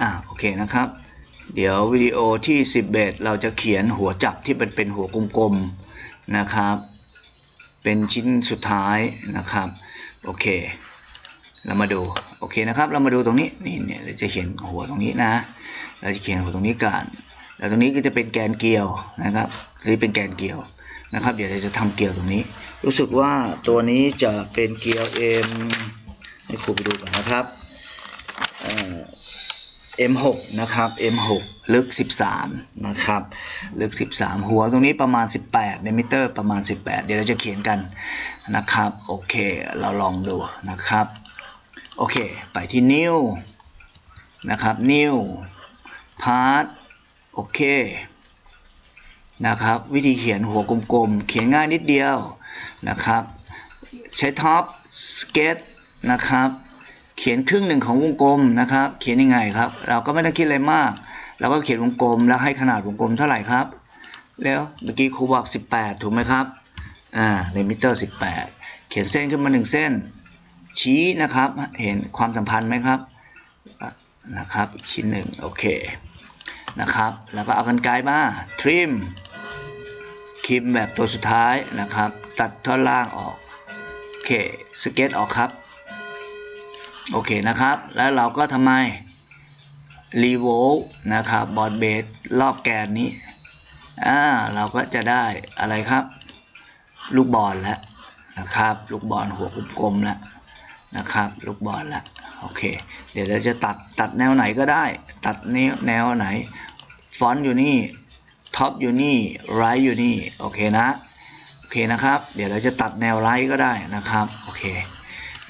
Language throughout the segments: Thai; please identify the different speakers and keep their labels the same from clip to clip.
Speaker 1: อ่าโอเคนะครับ เดี๋ยววิดีโอที่ 11 เราจะเขียนหัวจับที่เป็นเป็นหัวกลมๆนะครับ เป็นชิ้นสุดท้ายนะครับโอเค เรามาดูโอเคนะครับ เรามาดูตรงนี้นี่เนี่ยเราจะเขียนหัวตรงนี้นะ เราจะเขียนหัวตรงนี้กันแล้วตรงนี้ก็จะเป็นแกนเกลียวนะครับนี่เป็นแกนเกลียวนะครับ เดี๋ยวเราจะทำเกลียวตรงนี้ รู้สึกว่าตัวนี้จะเป็นเกลียว M ให้ครูไปดูก่อนนะครับเอ่อ M6 นะครับ M6 ลึก 13 นะครับ ลึก 13 หัวตรงนี้ประมาณ 18เนมิเตอร์ประมาณ 18 เดี๋ยวเราจะเขียนกันนะครับ โอเค เราลองดูนะครับ โอเค ไปที่ new นะครับ new part โอเค นะครับ วิธีเขียนหัวกลมๆ เขียนง่ายนิดเดียวนะครับ ใช้ท็อปสเก็ตนะครับ เขียนครึ่งหนึ่งของวงกลมนะครับ เขียนยังไงครับ เราก็ไม่ต้องคิดอะไรมากเราก็เขียนวงกลมแล้วให้ขนาดวงกลมเท่าไหร่ครับ แล้วเมื่อกี้ครูบอก 18 ถูกไหมครับอ่าในมิเตอร์ 18 เขียนเส้นขึ้นมา 1 เส้น ชี้นะครับเห็นความสัมพันธ์ไหมครับนะครับอีกชิ้นหนึ่งโอเคนะครับ แล้วก็เอากันไกลมาทริมคิมแบบตัวสุดท้ายนะครับ ตัดท่อนล่างออก โอเค สเก็ตออกครับ โอเคนะครับ แล้วเราก็ทำไมรีโวลนะครับบอร์ดเบสรอบแกนนี้อ่าเราก็จะได้อะไรครับ ลูกบอลแล้วนะครับ ลูกบอลหัวกลมๆแล้วนะครับ ลูกบอลแล้วโอเค เดี๋ยวเราจะตัดตัดแนวไหนก็ได้ ตัดแนวแนวไหน ฟอนต์อยู่นี่ท็อปอยู่นี่ไรท์อยู่นี่ โอเคนะ โอเคนะครับ เดี๋ยวเราจะตัดแนวไรท์ก็ได้นะครับ โอเค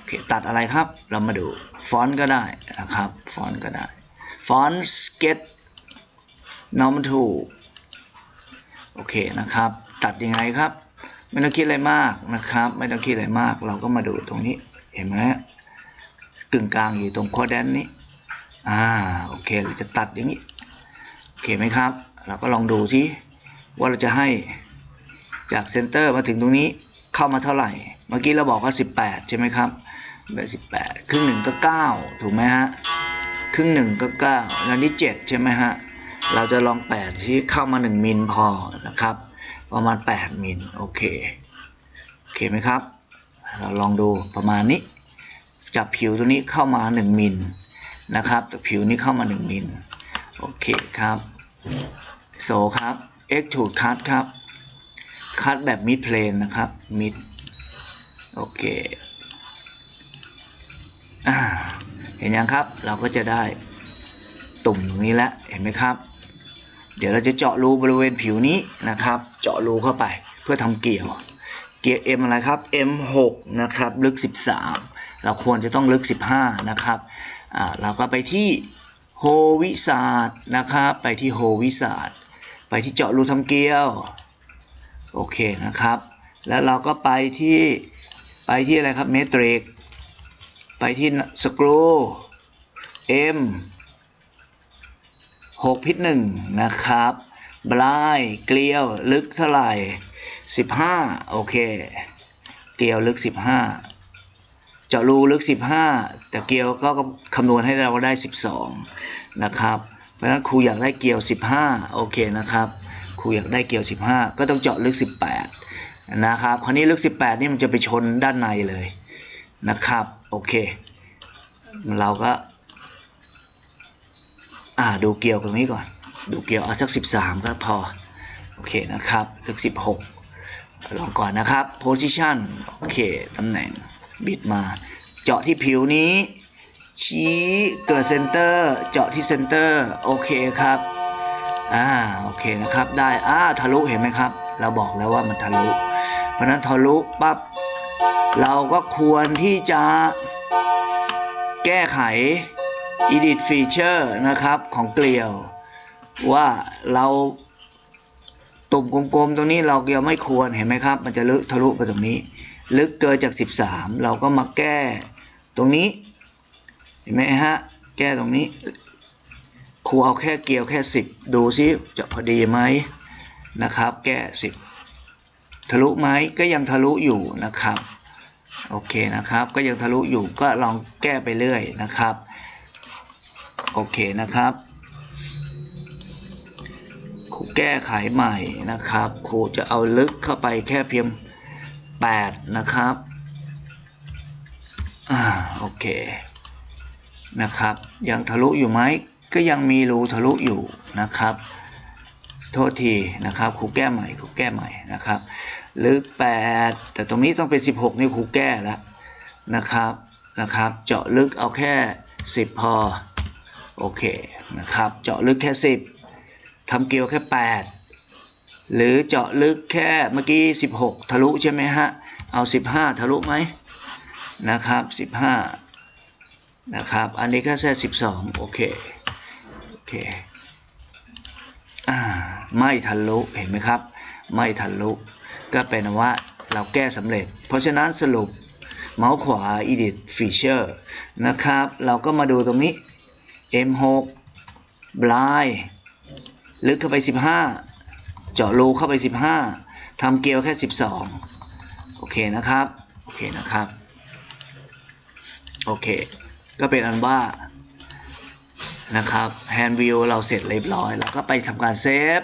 Speaker 1: คตัดอะไรครับ เรามาดูฟอนต์ก็ได้นะครับฟอนต์ก็ได้ฟอนต์สเก็ต normal tool โอเคนะครับ ตัดยังไงครับ ไม่ต้องคิดอะไรมากนะครับ ไม่ต้องคิดอะไรมาก เราก็มาดูตรงนี้เห็นไหมกึ่งกลางอยู่ตรงคอแดนนี้อ่าโอเคเราจะตัดอย่างนี้โอเคไหมครับ เราก็ลองดูสิว่าเราจะให้จากเซนเตอร์มาถึงตรงนี้เข้ามาเท่าไหร่ เมื่อกี้เราบอกว่า 18 ใช่ไหมครับ แบบ18ครึ่งหนึ่งก็9ถูกไหมฮะครึ่งหนึ่งก็9แล้วนี่7ใช่ไหมฮะเราจะลอง8ที่เข้ามา1มิลพอนะครับ ประมาณ8มิลโอเคโอเคไหมครับ เราลองดูประมาณนี้ จับผิวตัวนี้เข้ามา1มิลนะครับแต่ผิวนี้เข้ามา1มิลโอเคครับโซครับ extrude cut ครับ คัดแบบ mid plane นะครับ mid โอเค อ่า เห็นยังครับ เราก็จะได้ตุ่มตรงนี้แล้วเห็นไหมครับ เดี๋ยวเราจะเจาะรูบริเวณผิวนี้นะครับ เจาะรูเข้าไปเพื่อทำเกี่ยว เกียร์ M อะไรครับ M6 นะครับลึก 13 เราควรจะต้องลึก 15 นะครับอ่าเราก็ไปที่โฮวิสาดนะครับไปที่โฮวิสาดไปที่เจาะรูทำเกลียวโอเคนะครับ แล้วเราก็ไปที่ไปที่อะไรครับเมตริก ไปที่สกรู M 6พิษหนึ่งนะครับบลายเกลียวลึกเท่าไหร่ 15 โอเค เกลียวลึก 15 เจาะรูลึก 15 แต่เกลียวก็คำนวณให้เราได้ 12 นะครับ เพราะฉะนั้นครูอยากได้เกลียว 15 โอเคนะครับครูอยากได้เกลียว 15 ก็ต้องเจาะลึก 18 นะครับ คราวนี้ลึก 18 นี่มันจะไปชนด้านในเลยนะครับ โอเค เราก็ อ่าดูเกลียวตรงนี้ก่อน ดูเกลียวเอาสัก 13 ก็พอ โอเคนะครับลึก 16 ลองก่อนนะครับ position โอเคตำแหน่งบิดมา เจาะที่ผิวนี้ ชี้เกิดเซนเตอร์เจาะที่เซนเตอร์โอเคครับอ่าโอเคนะครับได้อ่าทะลุเห็นไหมครับ เราบอกแล้วว่ามันทะลุ เพราะฉะนั้นทะลุปั๊บ เราก็ควรที่จะแก้ไข edit feature นะครับของเกลียว ว่าเราตุ่มกลมๆตรงนี้เราเกลียังไม่ควรเห็นไหมครับ มันจะลึกทะลุไปตรงนี้ ลึกเกินจาก 13 เราก็มาแก้ตรงนี้ เห็นไหมฮะ แก้ตรงนี้ครูเอาแค่เกลียวแค่ 10 ดูซิจะพอดีไหมนะครับ แก้ 10 ทะลุไหมก็ยังทะลุอยู่นะครับโอเคนะครับ ก็ยังทะลุอยู่ก็ลองแก้ไปเรื่อยนะครับโอเคนะครับครูแก้ไขใหม่นะครับครูจะเอาลึกเข้าไปแค่เพียง8นะครับอ่าโอเคนะครับ ยังทะลุอยู่ไหมก็ยังมีรูทะลุอยู่นะครับ โทษทีนะครับครูแก้ใหม่ครูแก้ใหม่นะครับ ลึก 8 แต่ตรงนี้ต้องเป็น 16 นี่ครูแก้แล้วนะครับนะครับ เจาะลึกเอาแค่ 10 พอโอเคนะครับ เจาะลึกแค่ 10ทำเกลียวแค่ 8 หรือเจาะลึกแค่เมื่อกี้ 16 ทะลุใช่ไหมฮะเอา 15 ทะลุไหมนะครับ 15 นะครับ อันนี้ก็แค่12 โอเค โอเค อ่า ไม่ทะลุเห็นไหมครับ ไม่ทะลุก็เป็นว่าเราแก้สำเร็จ เพราะฉะนั้นสรุปเมาส์ขวา edit feature นะครับ เราก็มาดูตรงนี้ M6 blind ลึกเข้าไป 15 เจาะรูเข้าไป 15ทำเกลียวแค่ 12 โอเคนะครับ โอเคนะครับ โอเค ก็เป็นอันว่านะครับ hand view เราเสร็จเรียบร้อย แล้วก็ไปทำการเซฟ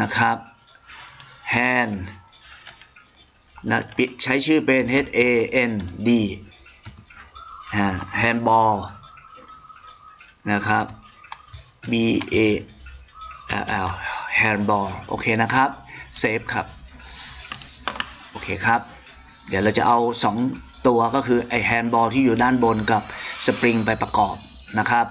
Speaker 1: นะครับ hand นะใช้ชื่อเป็น H A N D handball นะครับ B A L L handball โอเคนะครับ เซฟครับ โอเคครับ เดี๋ยวเราจะเอา 2 ตัวก็คือไอแฮนด์บอลที่อยู่ด้านบนกับสปริงไปประกอบนะครับ